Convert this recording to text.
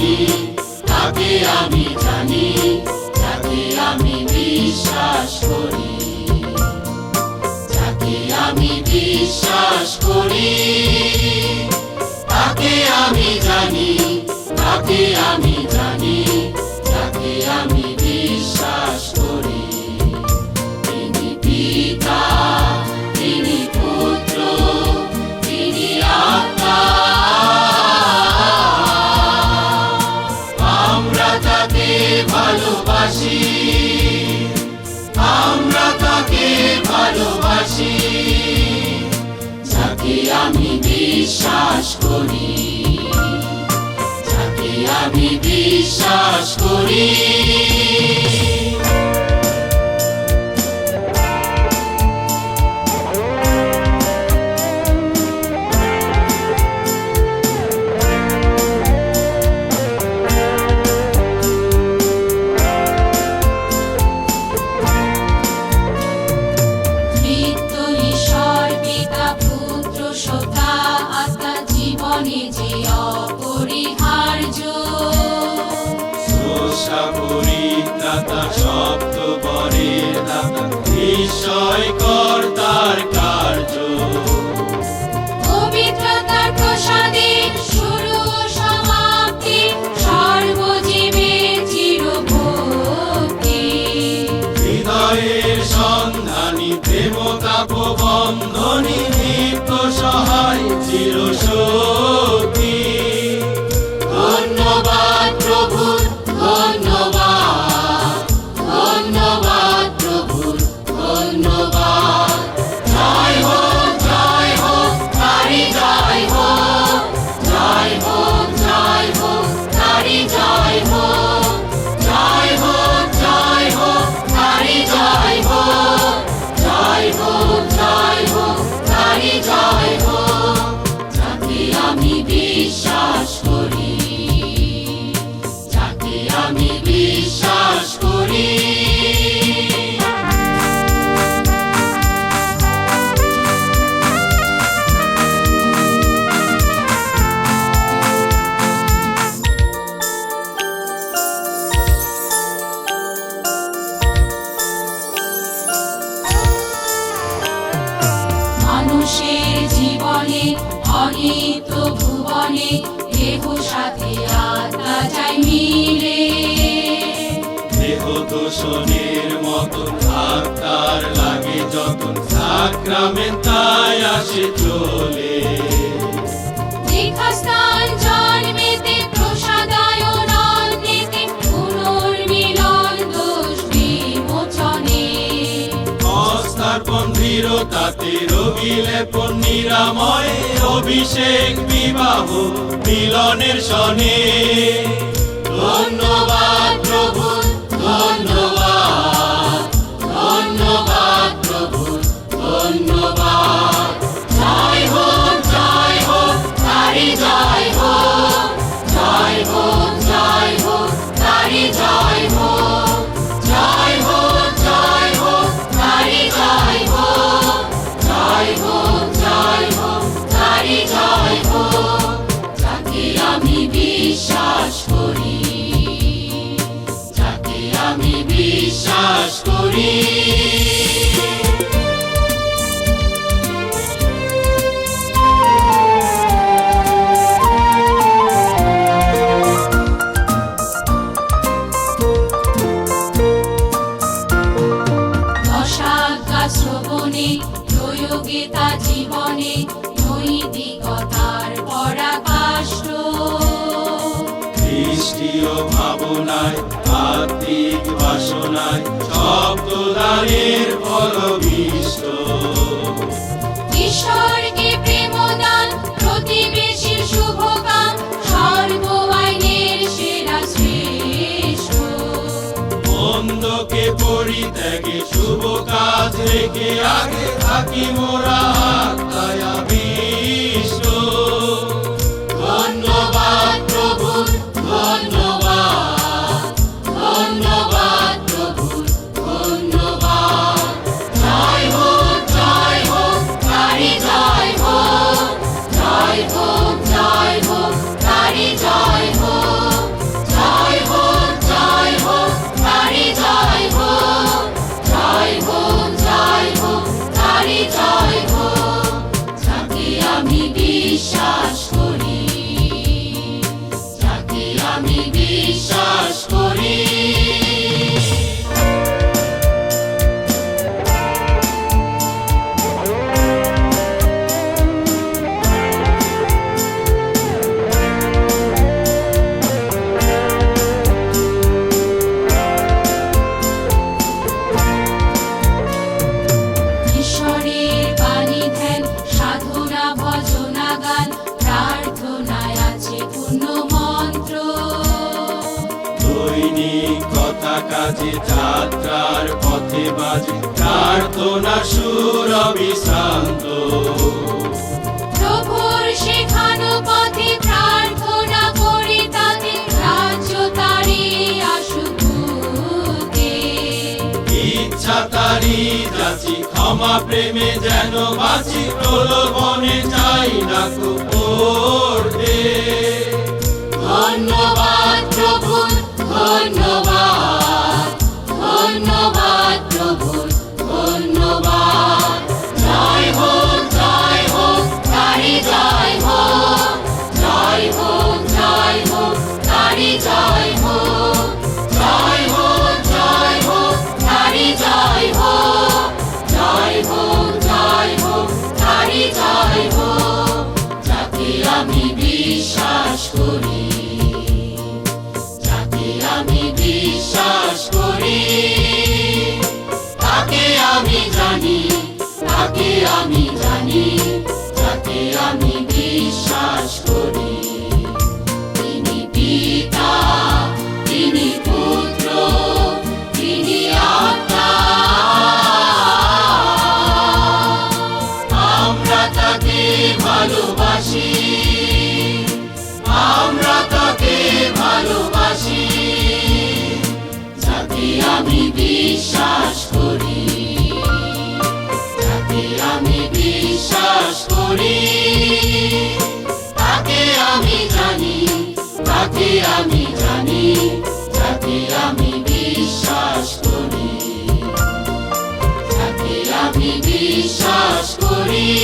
তাকে আমি জানি, যাকে আমি বিশ্বাস করি। যাকে আমি বিশ্বাস করি, তাকে আমি জানি, তাকে আমি ভালোবাসি। আমরা তাকে ভালোবাসি? যাকে আমি বিশ্বাস করি। যাকে আমি বিশ্বাস করি। শব্দ পরের দাতা নিশ্চয় কর্তার কার্য দূষণের মতন আত্মার লাগে যতন। সাক্রামে তাই আসে চলে। দীক্ষাস্থান জন্মেতে প্রসাদায়ন অন্নেতে পুনর্মিলন দোষ বিমোচনে। অস্থার্পণ দৃঢ়তাতে রবিলেপন নিরাময়। অভিষেক বিবাহ মিলনের শনে ধন্যবাদ। শ্রবণে প্রয়োগে তা জীবনে নৈতিকতার খ্রিস্টীয় ভাবনায় আত্মিক বাসনায় শব্দদানের ফলবিষ্ট। ঈশ্বরকে প্রেমদান প্রতিবেশীর শুভকাম সর্ব আইনের সেরা শ্রেষ্ঠ। মন্দকে পরিত্যাগে শুভ কাজ রেখে আগে থাকি মোরা আত্মায়। কাজে যাত্রার পথে বাজে। প্রার্থনা সুর অবিশ্রান্ত। প্রভুর শেখানো পথে প্রার্থনা করে তাতে রাজ্য তারে আসুকে ইচ্ছা তারি যাচি ক্ষমা প্রেমে যেন বাঁচি প্রলোভনে চাই না ধন্যবাদ প্রভু ধন্যবাদ। আমি জানি যাকে আমি বিশ্বাস করি। আমি বিশ্বাস করি। যাকে আমি বিশ্বাস করি। তাকে আমি জানি, তাকে আমি জানি যাকে আমি বিশ্বাস করি। যাকে আমি বিশ্বাস করি।